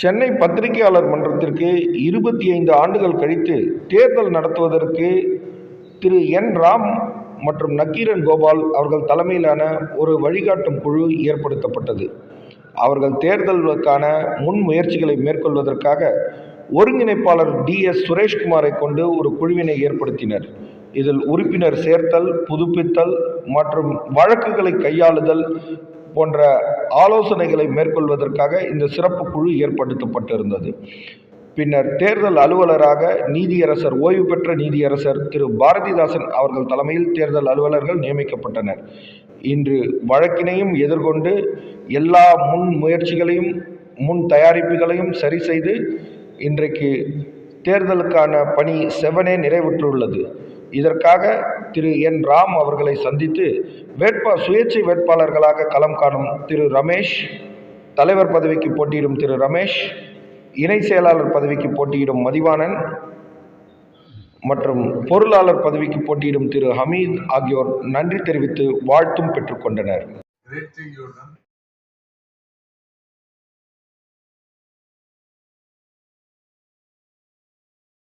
சென்னை பத்திரிகையாளர் மன்றத்திற்கு இருபத்தி ஐந்து ஆண்டுகள் கழித்து தேர்தல் நடத்துவதற்கு திரு என் ராம் மற்றும் நக்கீரன் கோபால் அவர்கள் தலைமையிலான ஒரு வழிகாட்டும் குழு ஏற்படுத்தப்பட்டது. அவர்கள் தேர்தலுக்கான முன் முயற்சிகளை மேற்கொள்வதற்காக ஒருங்கிணைப்பாளர் டி எஸ் சுரேஷ்குமாரை கொண்டு ஒரு குழுவினை ஏற்படுத்தினர். இதில் உறுப்பினர் சேர்த்தல் புதுப்பித்தல் மற்றும் வழக்குகளை கையாளுதல் போன்ற ஆலோசனைகளை மேற்கொள்வதற்காக இந்த சிறப்பு குழு ஏற்படுத்தப்பட்டிருந்தது. பின்னர் தேர்தல் அலுவலராக நீதியரசர் ஓய்வு பெற்ற நீதியரசர் திரு. பாரதிதாசன் அவர்கள் தலைமையில் தேர்தல் அலுவலர்கள் நியமிக்கப்பட்டனர். இன்று வழக்கினையும் எதிர்கொண்டு எல்லா முன் முயற்சிகளையும் முன் தயாரிப்புகளையும் சரி செய்து இன்றைக்கு தேர்தலுக்கான பணி செவனே நிறைவுற்றுள்ளது. இதற்காக திரு என் ராம் அவர்களை சந்தித்து வேட்பா சுயேட்சை வேட்பாளர்களாக களம் காணும் திரு ரமேஷ் தலைவர் பதவிக்கு போட்டியிடும் திரு ரமேஷ் இணை செயலாளர் பதவிக்கு போட்டியிடும் மதிவாணன் மற்றும் பொருளாளர் பதவிக்கு போட்டியிடும் திரு ஹமீத் ஆகியோர் நன்றி தெரிவித்து வாழ்த்தும் பெற்றுக்கொண்டனர்